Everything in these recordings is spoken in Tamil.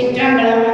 திருச்சிற்றம்பலம்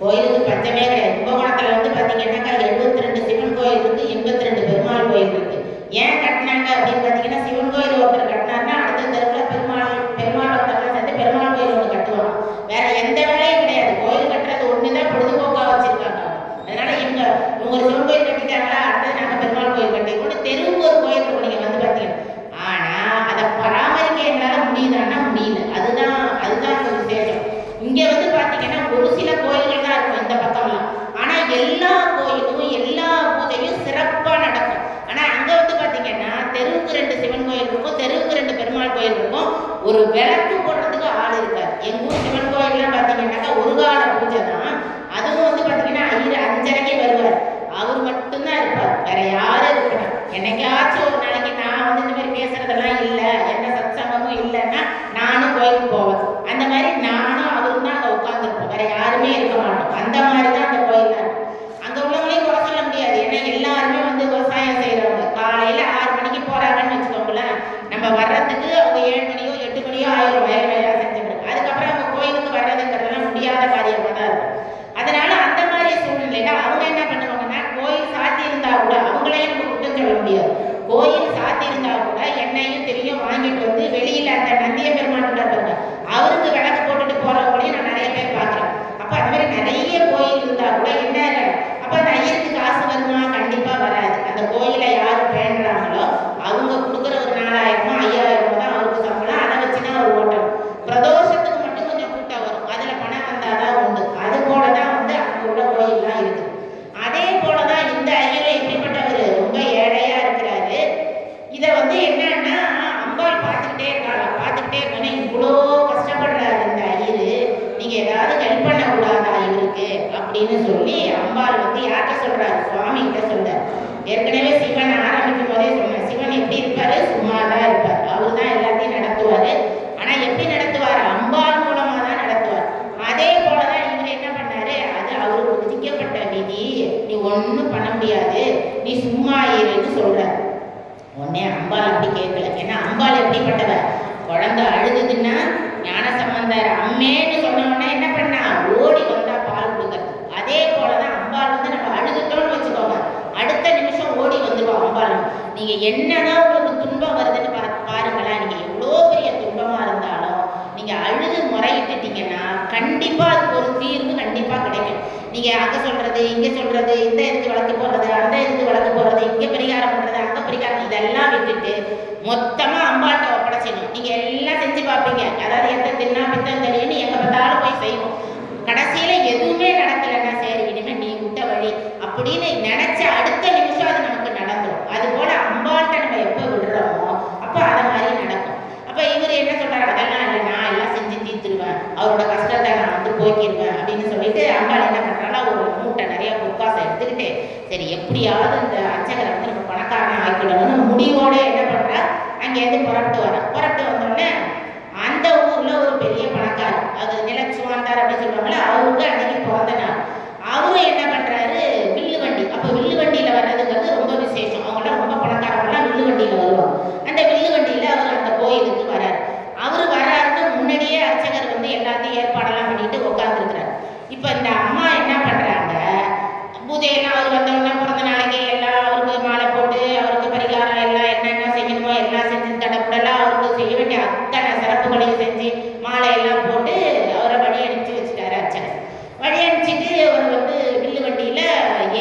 கோயிலுக்கு பஞ்சமே கிடையாது கும்பகோணத்தில் வந்து பார்த்தீங்கன்னாக்கா எழுபத்தி ரெண்டு சிவன் கோயில் இருக்கு எண்பத்தி ரெண்டு பெருமாள் கோயில் இருக்கு. ஏன் கட்டினாங்க அப்படின்னு பார்த்தீங்கன்னா சிவன் கோயில் ஒருத்தர் கட்டினாருன்னா அடுத்த தெருவில் பெருமாள் பெருமாள் ஒருத்தர்லாம் சேர்ந்து பெருமாள் கோயில் ஒன்று கட்டுவாங்க வேற எந்த வேலையும் கிடையாது கோயில் கட்டுறது ஒன்று தான் பொழுதுபோக்காக வச்சிருக்காங்க அதனால இவங்க இவங்க ஒரு சிவன் கோயில் கட்டிட்டாங்களா அடுத்தது நாங்கள் பெருமாள் கோயில் கட்டிக்கணும் தெருவுக்கு ஒரு கோயில் இருக்கும் நீங்கள் வந்து பார்த்தீங்கன்னா ஆனால் அதை பராமரிக்க எங்களால் முடியுதான்னா முடியல அதுதான் அதுதான் ஒரு விசேஷம் இங்கே வந்து பார்த்தீங்கன்னா ஒரு சில கோயில்கள் தான் இருக்கும் இந்த பக்கம்லாம் ஆனால் எல்லா கோயிலும் எல்லா பூஜையும் சிறப்பாக நடக்கும் ஆனால் அங்கே வந்து பார்த்தீங்கன்னா தெருவுக்கு ரெண்டு சிவன் கோயில் இருக்கும் தெருவுக்கு ரெண்டு பெருமாள் கோயில் இருக்கும் ஒரு விளக்கு போடுறதுக்கு ஆள் இருக்காது எங்கள் ஊர் சிவன் கோயில்லாம் பார்த்தீங்கன்னாக்கா ஒரு கால பூஜை தான் அதுவும் வந்து பார்த்தீங்கன்னா ஐயர் அஞ்சரைக்கே வருவார் அவர் மட்டும்தான் இருப்பார் வேற யாரும் இருக்க மாட்டாங்க என்னைக்காச்சும் ஒரு நாளைக்கு நான் வந்து இந்த மாதிரி பேசுறதெல்லாம் இல்லை எந்த சத்சங்கமும் இல்லைன்னா நானும் கோயிலுக்கு போவேன் அந்த மாதிரி நானும் அவரும் தான் அங்கே உட்காந்துருப்போம் வேற யாருமே இருக்க மாட்டோம் அந்த மாதிரி தான் அந்த கோயில் தான் அங்கே உள்ளவங்களையும் குறை சொல்ல முடியாது ஏன்னா எல்லாருமே வந்து விவசாயம் செய்கிறவங்க காலையில் ஆறு மணிக்கு போகிறாங்கன்னு வச்சுக்கோங்களேன் நம்ம வர்றதுக்கு அவங்க ஏழு மணியோ எட்டு மணியோ ஆயிரம் வயல் வேலையாக செஞ்சுருக்காங்க அதுக்கப்புறம் அவங்க கோயிலுக்கு வர்றதுங்கிறதெல்லாம் முடியாத காரியமாக தான் இருக்கும் அதனால அந்த மாதிரி சூழ்நிலையில அவங்க என்ன பண்ணுவாங்கன்னா கோயில் சாத்தி இருந்தா கூட அவங்களையும் நம்ம குற்றம் சொல்ல முடியாது. கோயில் சாத்தியிருந்தா கூட என்னையும் தெரியும் வாங்கிட்டு வந்து வெளியில அந்த நந்திய பெருமான் அவருக்கு விளக்கு போட்டுட்டு போறவங்களையும் நான் நிறைய பேர் பார்க்குறேன் அப்ப அந்த மாதிரி நிறைய கோயில் இருந்தா கூட என்ன இல்லை அப்ப அந்த ஐயருக்கு காசு வருமா கண்டிப்பா வராது அந்த கோயிலை யாரு பேண்டுறாங்களோ அவங்க கொடுக்குற ஒரு நாலாயிரமோ ஐயாயிரமோ தான் அவருக்கு சம்பளம் அதை வச்சு தான் அவர் ஓட்டணும் பிரதோஷத்துக்கு மட்டும் கொஞ்சம் கூட்டம் வரும் அதுல பணம் வந்தாதான் உண்டு அது போல தான் வந்து அங்க உள்ள கோயில்லாம் இருக்குது அதே போல தான் இந்த ஐயர் எப்படிப்பட்டவர் ரொம்ப ஏழையா இருக்கிறாரு இதை வந்து என்னன்னா அம்பாள் பார்த்துக்கிட்டே இருக்காங்க பார்த்துக்கிட்டே இருக்கணும் இவ்வளோ கஷ்டப்படுறாரு இந்த ஐயர் நீங்க ஏதாவது ஹெல்ப் பண்ணக்கூடாதா இவருக்கு அப்படின்னு சொல்லி அம்பாள் வந்து யார்கிட்ட சொல்றாரு சுவாமி கிட்ட சொல்றாரு ஏற்கனவே சிவன் ஆரம்பிக்கும் போதே சொன்னேன் சிவன் எப்படி இருப்பாரு சும்மா தான் இருப்பார் அவர் தான் எல்லாத்தையும் நடத்துவாரு ஆனா எப்படி நடத்துவார் அம்பாள் மூலமா தான் நடத்துவார் அதே போலதான் இவர் என்ன பண்ணாரு அது அவருக்கு விதி நீ ஒன்றும் பண்ண முடியாது. நீ சும்மா இருன்னு சொல்றாரு. உடனே அம்பாள் அப்படி கேட்கல. ஏன்னா அம்பாள் எப்படிப்பட்டவ? குழந்தை அழுதுதுன்னா ஞான சம்பந்தர் அம்மேன்னு சொன்ன உடனே என்ன பண்ணா? ஓடி வந்தா பால் கொடுக்கறது. அதே போலதான் அம்பாள் வந்து நம்ம அழுதுட்டோம்னு வச்சுக்கோங்க. அடுத்த நிமிஷம் ஓடி வந்துடும் அம்பாள். நீங்க என்னதான் உங்களுக்கு துன்பம் வருதுன்னு பா பாருங்களேன். நீங்க எவ்வளோ பெரிய துன்பமா இருந்தாலும் நீங்க அழுது முறையிட்டுட்டீங்கன்னா கண்டிப்பா அது கிடைக்கும் அங்கே சொல்றது இங்க சொல்றது இந்த இதுக்கு வழக்கு போடுறது அந்த இதுக்கு வழக்கு போடுறது இங்க பரிகாரம் பண்றது அங்கே பரிகாரம் இதெல்லாம் விட்டுட்டு மொத்தமா அம்பாட்ட ஒப்படைச்சிடணும் நீங்க எல்லாம் செஞ்சு பார்ப்பீங்க. அதாவது எந்த தின்னா பித்தம் தெரியும்னு எங்க பார்த்தாலும் போய் செய்வோம். கடைசியில எதுவுமே நடக்கலைன்னா சரி இனிமேல் நீ விட்ட வழி அப்படின்னு நினச்ச அடுத்த நிமிஷம் அது நமக்கு நடந்துடும் அது போல அம்பாட்ட நம்ம எப்போ விடுறோமோ அப்போ அதை மாதிரி நடக்கும். அப்போ இவர் என்ன சொல்றாரு? அதெல்லாம் இல்லை நான் எல்லாம் செஞ்சு தீர்த்துருவேன். அவரோட கஷ்டம் நான் வந்து போக்கிடுவேன் அப்படின்னு சொல்லிட்டு அம்பாள் என்ன பண்றாளா ஒரு மூட்டை நிறைய பொற்காசை எடுத்துக்கிட்டு சரி எப்படியாவது இந்த அர்ச்சகரை வந்து நம்ம பணக்காரன் ஆக்கிடணும்னு முடிவோட என்ன பண்ணுறா அங்கேருந்து புறப்பட்டு வர புறப்பட்டு வந்தோடனே அந்த ஊர்ல ஒரு பெரிய பணக்காரர் அது நிலச்சுவாந்தார் அப்படின்னு சொல்லுவாங்கல்ல அவருக்கு அன்னைக்கு பிறந்த நாள். அவரும் என்ன பண்ண வில்லு வண்டி அப்போ வில்லு வண்டியில வர்றதுங்கிறது ரொம்ப விசேஷம் அவங்களாம் ரொம்ப பணக்காரங்களாம் வில்லு வண்டியில வருவாங்க அந்த வில்லு வண்டியில அவர் அந்த கோயிலுக்கு வராரு அவர் வராருன்னு முன்னாடியே அர்ச்சகர் வந்து எல்லாத்தையும் ஏற்பாடெல்லாம் பண்ணிட்டு உட்காந்துருக்கிறார் இப்போ இந்த அம்மா என்ன பண்றாங்க பூஜையெல்லாம் அவர் வந்தவொடனே பிறந்த நாளைக்கு எல்லாம் அவருக்கு மாலை போட்டு அவருக்கு பரிகாரம் எல்லாம் என்னென்ன செய்யணுமோ எல்லாம் செஞ்சு தடப்புடலாம் அவருக்கு செய்ய வேண்டிய அத்தனை சிறப்புகளையும் செஞ்சு மாலை எல்லாம் போட்டு அவரை வழி அனுப்பிச்சு வச்சுட்டாரு அர்ச்சகர் வழி அனுப்பிச்சிட்டு அவர் வந்து வில்லு வண்டியில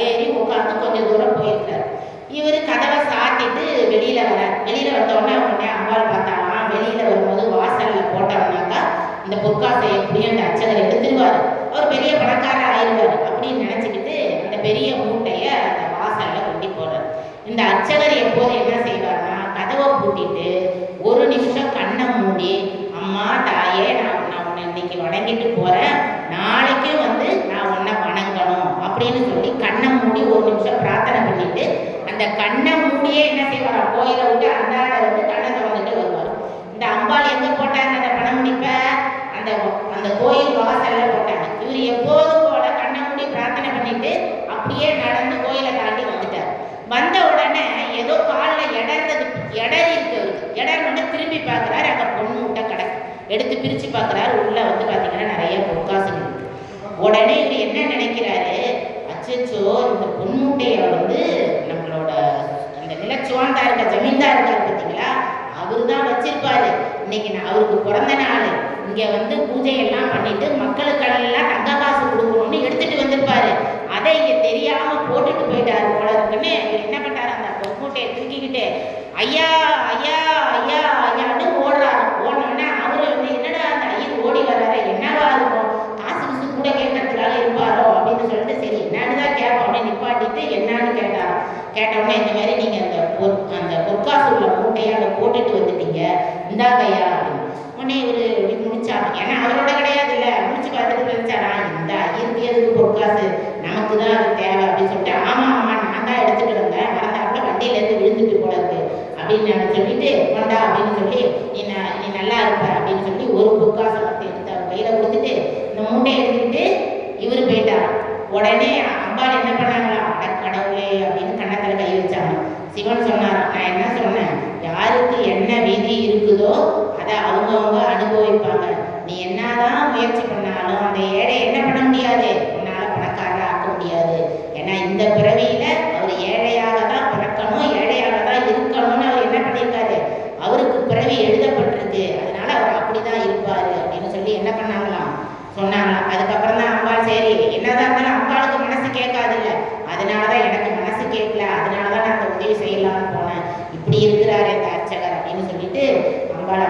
ஏறி உட்காந்து கொஞ்சம் தூரம் போயிருக்காரு இவர் கதவை சாத்திட்டு வெளியில வரார் வெளியில வந்த உடனே உடனே அம்பாள் பார்த்தாலாம் வெளியில வரும்போது வாசல்ல போட்டோம்னாக்கா இந்த செய்யக்கூடிய எப்படியும் அந்த அர்ச்சகர் எடுத்துருவார். அவர் பெரிய பணக்காரர் ஆயிடுவார் அப்படின்னு நினைச்சுக்கிட்டு அந்த பெரிய மூட்டைய அந்த வாசல்ல கொண்டு போனார் இந்த அர்ச்சகர் எப்போது என்ன செய்வார்னா கதவை பூட்டிட்டு ஒரு நிமிஷம் கண்ணை மூடி அம்மா தாயே நான் நான் உன்னை இன்னைக்கு வணங்கிட்டு போறேன். நாளைக்கும் வந்து நான் உன்னை வணங்கணும். அப்படின்னு சொல்லி கண்ணை மூடி ஒரு நிமிஷம் பிரார்த்தனை பண்ணிட்டு அந்த கண்ணை மூடியே என்ன செய்வார்? கோயிலை விட்டு அந்தாண்ட வந்து கண்ணை திறந்துட்டு வருவார். இந்த அம்பாள் எங்க போட்டாங்க அந்த பணம் முடிப்பேன் அந்த அந்த கோயில் வாசல்ல போட்டாங்க. இவர் எப்போதும் போல கண்ணை மூடி பிரார்த்தனை பண்ணிட்டு அப்படியே நடந்து கோயிலை தாண்டி வந்துட்டார். வந்த உடனே ஏதோ காலில் இடறது இடறி இருக்கு அவருக்கு. இடர்னு திரும்பி பார்க்குறாரு அங்கே பொண்ணு முட்டை கிடக்கு. எடுத்து பிரித்து பார்க்குறாரு. உள்ளே வந்து பார்த்தீங்கன்னா நிறைய பொற்காசுகள் இருக்கு. உடனே இவர் என்ன நினைக்கிறாரு? அச்சோ இந்த பொன்முட்டையை வந்து நம்மளோட அந்த நிலச்சுவாந்தா இருக்க ஜமீன்தார் இருக்கார் பார்த்தீங்களா அவர் தான் வச்சிருப்பாரு. இன்னைக்கு நான் அவருக்கு பிறந்த நாள். இங்கே வந்து பூஜை எல்லாம் பண்ணிட்டு மக்களுக்கெல்லாம் தங்க காசு கொடுக்கணும்னு எடுத்துட்டு வந்திருப்பாரு. அதை இங்கே தெரியாம போட்டுட்டு போயிட்டாரு போல இருக்குன்னு என்ன பண்ணாரு அந்த பொங்கூட்டையை தூக்கிக்கிட்டு ஐயா ஐயா ஐயா ஐயான்னு ஓடுறாரு. ஓடணும்னா அவரு வந்து என்னடா அந்த ஐயர் ஓடி வர்றாரு? என்னவா இருக்கும்? காசு விசு கூட கேட்கறதுக்காக இருப்பாரோ? அப்படின்னு சொல்லிட்டு சரி என்னன்னு தான் கேட்போம். அப்படின்னு நிப்பாட்டிட்டு என்னன்னு கேட்டார் கேட்டோடனே இந்த மாதிரி நீங்க அந்த பொற் அந்த பொற்காசு உள்ள மூட்டையை அங்கே போட்டுட்டு வந்துட்டீங்க. இந்தாங்கய்யா அப்படின்னு. உடனே இவரு இப்படி முடிச்சாரு ஏன்னா அவரோட கிடையாது இல்ல முடிச்சு பார்த்துட்டு நினைச்சாரா இந்த ஐயருக்கு நமக்கு தான் அது தேவை அப்படின்னு சொல்லிட்டு ஆமா ஆமா நான் தான் எடுத்துட்டு வந்தேன். மறந்தாப்புல வண்டியில வண்டியிலேருந்து விழுந்துட்டு போல இருக்கு. அப்படின்னு நான் சொல்லிட்டு கொண்டா அப்படின்னு சொல்லி நீ நீ நல்லா இருப்ப அப்படின்னு சொல்லி ஒரு பொற்காசை மட்டும் எடுத்து அவர் கையில கொடுத்துட்டு இந்த மூட்டை எடுத்துக்கிட்டு இவர் போயிட்டார். உடனே அம்பாள் என்ன பண்ணாங்களா? அட கடவுளே அப்படின்னு கண்ணத்தில் கை வச்சாங்க. சிவன் சொன்னார்? நான் என்ன சொன்னேன்? யாருக்கு என்ன விதி இருக்குதோ அதை அவங்கவுங்க அனுபவிப்பாங்க. நீ என்னதான் முயற்சி பண்ணாலும் அந்த ஏழை என்ன பண்ண முடியாது? முடியாது. ஏன்னா இந்த பிறவியில அவர் ஏழையாக தான் பிறக்கணும் ஏழையாக தான் இருக்கணும்னு அவர் என்ன பண்ணியிருக்காரு? அவருக்கு பிறவி எழுதப்பட்டிருக்கு. அதனால அவர் அப்படிதான் இருப்பாரு அப்படின்னு சொல்லி என்ன பண்ணாங்களாம்? சொன்னாங்களாம். அதுக்கப்புறம் தான் அம்பாள் சரி என்னதான் இருந்தாலும் அம்பாளுக்கு மனசு கேட்காதுல்ல. அதனால தான் எனக்கு மனசு கேட்கல. அதனாலதான் நான் அந்த உதவி செய்யலாம்னு போனேன். இப்படி இருக்கிறாரு இந்த அர்ச்சகர் அப்படின்னு சொல்லிட்டு அம்பாள்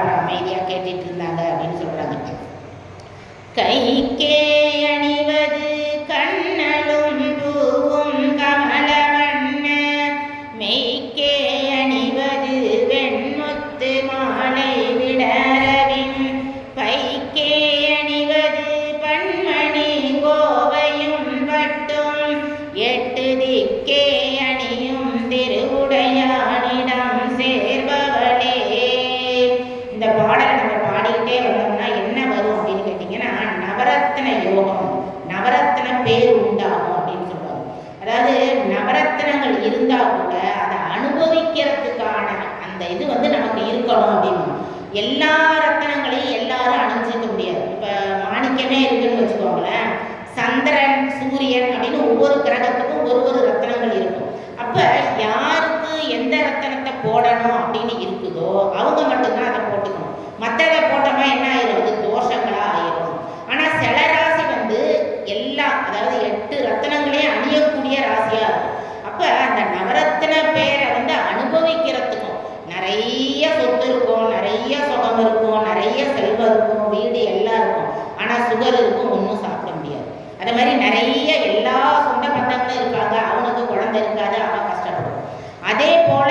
எல்லா எல்லாரும் அணிஞ்சிக்க முடியாது. இப்ப மாணிக்கமே இருக்குன்னு வச்சுக்கோங்களேன். சந்திரன் சூரியன் அப்படின்னு ஒவ்வொரு கிரகத்துக்கும் ஒரு ஒரு ரத்தனங்கள் இருக்கும். அப்ப யாருக்கு எந்த ரத்தனத்தை போடணும் அப்படின்னு இருக்குதோ அவங்க மட்டும்தான் அதை போட்டுக்கணும். மற்றதை போட்டோம்னா என்ன ஆயிரும்? அது தோஷங்களா ஆயிரும். ஆனா சில ராசி வந்து எல்லா அதாவது எட்டு ரத்தனங்களே அணியக்கூடிய ராசியா இருக்கும். அப்ப அந்த நவரத்தின பேரை வந்து அனுபவிக்கிறதுக்கும் நிறைய சொத்து இருக்கும் நிறைய இருக்கும் நிறைய செல்வம் இருக்கும் வீடு எல்லாம் இருக்கும் ஆனா சுகர் இருக்கும் ஒன்றும் சாப்பிட முடியாது. அதே மாதிரி நிறைய எல்லா சொந்த பந்தங்களும் இருக்காங்க அவனுக்கு குழந்தை இருக்காது அவன் கஷ்டப்படுவான் அதே போல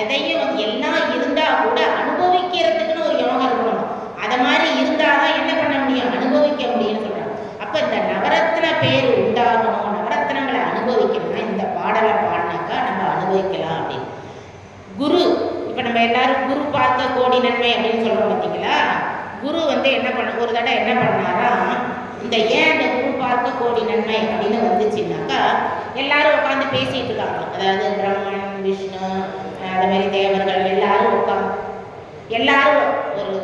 எதையும் வந்து எல்லாம் இருந்தா கூட அனுபவிக்கிறதுக்குன்னு ஒரு யோகம் இருக்கணும் அத மாதிரி இருந்தாதான் என்ன பண்ண முடியும் அனுபவிக்க முடியும்னு சொல்றாங்க அப்ப இந்த நவரத்ன பேர் உண்டாகணும் நவரத்னங்களை அனுபவிக்கணும்னா இந்த பாடலை பாடினாக்கா நம்ம அனுபவிக்கலாம் அப்படின்னு குரு இப்ப நம்ம எல்லாரும் குரு பார்த்த கோடி நன்மை அப்படின்னு சொல்றோம் பார்த்தீங்களா குரு வந்து என்ன பண்ண ஒரு தடவை என்ன பண்ணாரா இந்த ஏன் இந்த குரு பார்த்த கோடி நன்மை அப்படின்னு வந்துச்சுன்னாக்கா எல்லாரும் உட்காந்து பேசிட்டு இருக்காங்க. அதாவது பிரம்மன் விஷ்ணு அது மாதிரி தேவர்கள் எல்லாரும் உட்காந்து எல்லாரும் ஒரு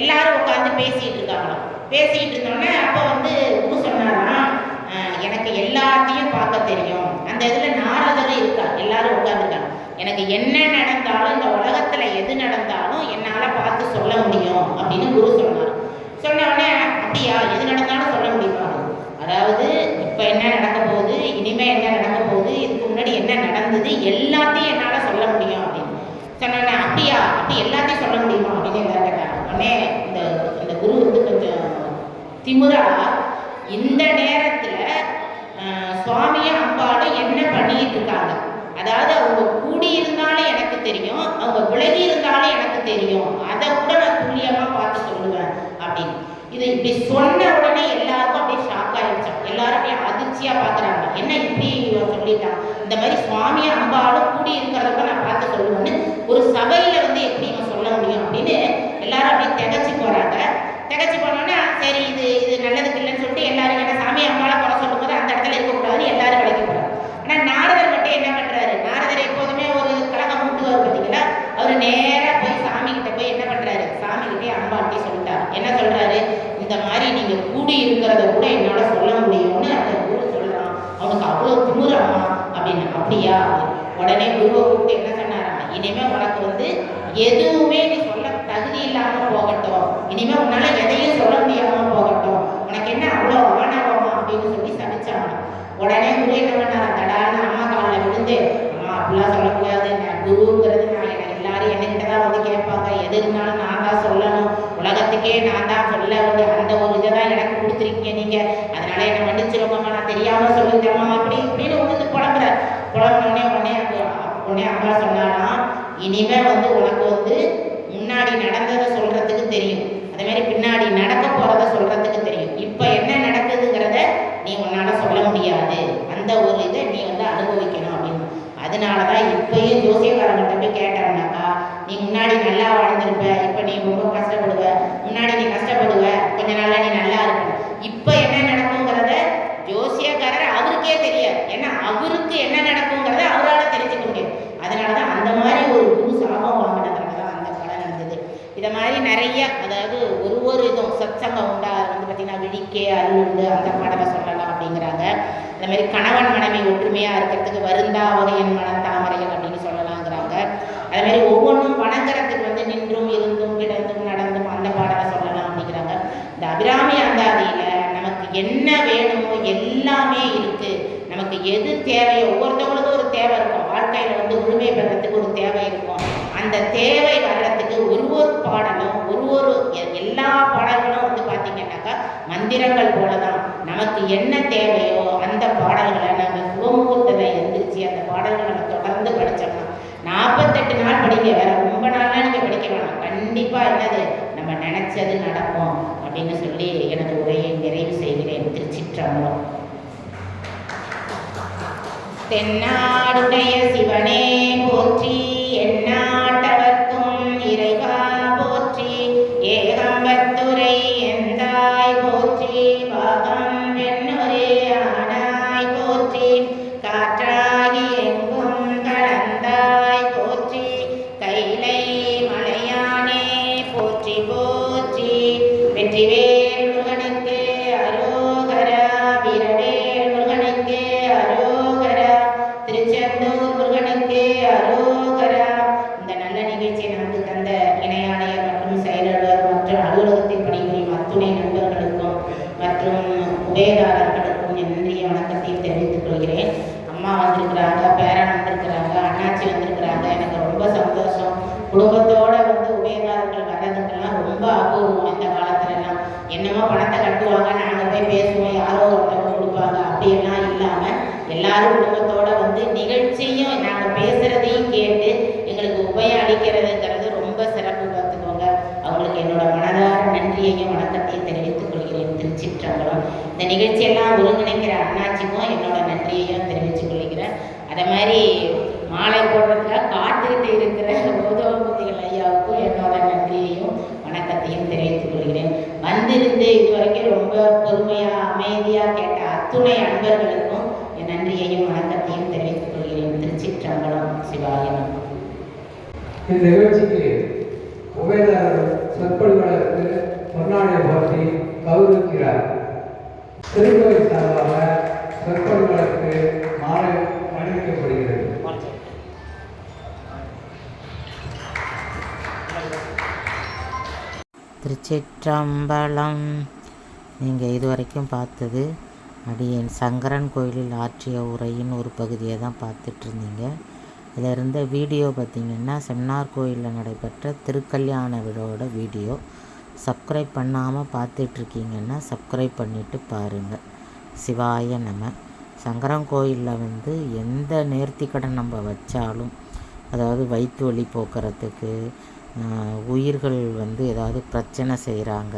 எல்லாரும் உட்காந்து பேசிட்டு இருக்காங்க. பேசிட்டு இருந்தோடனே அப்போ வந்து குரு சொன்னாராம் எனக்கு எல்லாத்தையும் பார்க்க தெரியும். அந்த இதில் நாரதரும் இருக்கா எல்லாரும் எனக்கு என்ன நடந்தாலும் இந்த உலகத்துல எது நடந்தாலும் என்னால பார்த்து சொல்ல முடியும் அப்படின்னு குரு சொன்னார். சொன்ன உடனே அப்படியா எது நடந்தாலும் சொல்ல முடியுமா? அதாவது இப்போ என்ன நடக்க போகுது இனிமே என்ன நடக்க போகுது இதுக்கு முன்னாடி என்ன நடந்தது எல்லாத்தையும் என்னால சொல்ல முடியும் அப்படின்னு. சொன்னேன் அப்படியா அப்படி எல்லாத்தையும் சொல்ல முடியுமா? அப்படின்னு எல்லாரும் கேட்டாங்க உடனே இந்த இந்த குரு வந்து கொஞ்சம் திமுறா இந்த நேரத்தில் சுவாமியும் அம்பாலும் என்ன பண்ணிட்டு இருக்காங்க? அதாவது அவங்க கூடி இருந்தாலும் எனக்கு தெரியும் அவங்க விலகி இருந்தாலே எனக்கு தெரியும். அதை கூட நான் துல்லியமா பார்த்து சொல்லுவேன் அப்படின்னு. இது இப்படி சொன்ன உடனே எல்லாருக்கும் அப்படியே ஷாக் ஆயிடுச்சான் எல்லாரும் அப்படியே அதிர்ச்சியா பாக்குறாங்க என்ன இப்படி இவன் சொல்லிட்டான்? இந்த மாதிரி சுவாமி அம்பாலும் கூடி இருக்கிறதப்ப நான் பார்த்து சொல்லுவேன்னு ஒரு சபையில வந்து எப்படி இவன் சொல்ல முடியும் அப்படின்னு எல்லாரும் அப்படியே திகச்சு போறாங்க திகச்சு போனோன்னா சரி இது இது நல்லதுக்கு இல்லைன்னு சொல்லிட்டு எல்லாரும் இங்கே கூடி இருக்கிறத கூட என்னால் சொல்ல முடியும்னு அந்த குரு சொல்கிறான் அவனுக்கு அவ்வளோ திமுறாமா அப்படின்னு அப்படியா உடனே குருவை கூப்பிட்டு என்ன சொன்னாராம் இனிமே உனக்கு வந்து எதுவுமே நீ சொல்ல தகுதி இல்லாம போகட்டும் இனிமே உன்னால எதையும் சொல்ல முடியாம போகட்டும் உனக்கு என்ன அவ்வளோ ஆணவமா அப்படின்னு சொல்லி சமைச்சாங்க உடனே குரு என்ன பண்ணாரா தடான்னு அம்மா காலில் விழுந்து அம்மா அப்படிலாம் சொல்லக்கூடாது நான் குருங்கிறது நான் எனக்கு எல்லாரும் என்கிட்ட தான் வந்து கேட்பாங்க எது இருந்தாலும் நான் தான் சொல்லணும் உலகத்துக்கே நான் தான் சொல்ல வந்து அந்த ஒரு இதை தான் எனக்கு கொடுத்துருக்கீங்க நீங்க. அதனால என்ன மன்னிச்சிருக்கோம்மா நான் தெரியாம சொல்லிட்டேம்மா அப்படி இப்படின்னு வந்து புலம்புற புலம்புனே உடனே உடனே அம்மா சொன்னாலாம் இனிமே வந்து உனக்கு வந்து முன்னாடி நடந்ததை சொல்றதுக்கு தெரியும் அதே மாதிரி பின்னாடி நடக்க போறத சொல்றதுக்கு தெரியும் இப்போ என்ன நடக்குதுங்கிறத நீ உன்னால சொல்ல முடியாது அந்த ஒரு இதை நீ வந்து அனுபவிக்கணும் அப்படின்னு அதனால தான் இப்பயும் ஜோசியக்காரங்கிட்ட போய் கேட்டோம்னாக்கா நீ முன்னாடி நல்லா வாழ்ந்திருப்ப இப்போ நீ ரொம்ப கஷ்டப்படுவ முன்னாடி நீ கஷ்டப்படுவ கொஞ்ச நாள்ல நீ நல்லா இருப்ப இப்போ என்ன நடக்குங்கிறத ஜோசியக்காரர் அவருக்கே தெரியாது ஏன்னா அவருக்கு என்ன நடக்குங்கிறத அவரால் தெரிஞ்சுக்க முடியும் அதனால தான் அந்த மாதிரி ஒரு குரு சாபம் வாங்கினதுனால தான் அந்த பலன் இருந்தது இதை மாதிரி நிறைய அதாவது ஒரு ஒரு இதுவும் சத்சங்கம் உண்டா? வந்து பார்த்திங்கன்னா விழிக்கே அருள் உண்டு அந்த பாடலை சொல்லலாம் அப்படிங்கிறாங்க. இந்த மாதிரி கணவன் மனைவி ஒற்றுமையாக இருக்கிறதுக்கு வருந்தா வகையன் மனம் தாமரைகள் அப்படின்னு சொல்லலாங்கிறாங்க. அதே மாதிரி ஒவ்வொன்றும் வணங்குறதுக்கு வந்து நின்றும் இருந்தும் கிடந்தும் நடந்தும் அந்த பாடலை சொல்லலாம் அப்படிங்கிறாங்க. இந்த அபிராமி அந்தாதியில் நமக்கு என்ன வேணுமோ எல்லாமே இருக்குது நமக்கு எது தேவையோ ஒவ்வொருத்தவங்களுக்கும் ஒரு தேவை இருக்கும். வாழ்க்கையில் வந்து உரிமை பெறத்துக்கு ஒரு தேவை இருக்கும். அந்த தேவை வர்ற மந்திரங்கள் போல தான் நமக்கு என்ன தேவையோ அந்த பாடல்களை நம்ம சிவமுகூர்த்தத்தில் எழுந்திரிச்சு அந்த பாடல்களை நம்ம தொடர்ந்து படித்தோம்னா நாற்பத்தெட்டு நாள் படிக்க வேற ரொம்ப நாள்லாம் நீங்கள் படிக்க வேணாம். கண்டிப்பாக என்னது? நம்ம நினச்சது நடக்கும் அப்படின்னு சொல்லி எனது உரையை நிறைவு செய்கிறேன். திருச்சிற்றம்பலம். தென்னாடுடைய சிவனே போற்றி வந்து நாங்க நாங்கள் பேசுகிறதையும் கேட்டு எங்களுக்கு உபயம் அளிக்கிறதுங்கிறது ரொம்ப சிறப்பு பார்த்துக்கோங்க. அவங்களுக்கு என்னோட மனதார நன்றியையும் வணக்கத்தையும் தெரிவித்துக் கொள்கிறேன். திருச்சிற்றம்பலம். இந்த நிகழ்ச்சியெல்லாம் ஒருங்கிணைக்கிற அண்ணா என்னோட நன்றியையும் தெரிவித்துக் கொள்கிறேன் அதே மாதிரி மாலை போடுறதுக்காக காத்துக்கிட்டு இருக்கிற கௌதமபதிகள் ஐயாவுக்கும் என்னோட நன்றியையும் வணக்கத்தையும் தெரிவித்துக் கொள்கிறேன் வந்திருந்து இதுவரைக்கும் ரொம்ப பொறுமையாக அமைதியாக கேட்ட அத்துணை அன்பர்களுக்கும் என் நன்றியையும் வணக்கத்தையும் தெரிவித்துக் கொள்கிறேன். திருச்சிற்றம்பலம் சிவாயம். இந்த நிகழ்ச்சிக்கு உபயதாரர் சொற்பொழிவாளருக்கு பொன்னாடை போற்றி கௌரவிக்கிறார். திருக்கோயில் சார்பாக சொற்பொழிவாளருக்கு மாலை அணிவிக்கப்படுகிறது. திருச்சிற்றம்பலம். நீங்கள் இதுவரைக்கும் பார்த்தது அடியேன். சங்கரன் கோயிலில் ஆற்றிய உரையின் ஒரு பகுதியை தான் பார்த்துட்ருந்தீங்க இதில் இருந்த வீடியோ பார்த்தீங்கன்னா செம்னார் கோயிலில் நடைபெற்ற திருக்கல்யாண விழாவோட வீடியோ. சப்ஸ்கிரைப் பண்ணாமல் பார்த்துட்ருக்கீங்கன்னா சப்ஸ்கிரைப் பண்ணிவிட்டு பாருங்கள் சிவாய நம. சங்கரன் கோயிலில் வந்து எந்த நேர்த்திக்கடன் நம்ம வச்சாலும் அதாவது வயிற்று வலி போக்குறதுக்கு உயிர்கள் வந்து ஏதாவது பிரச்சனை செய்கிறாங்க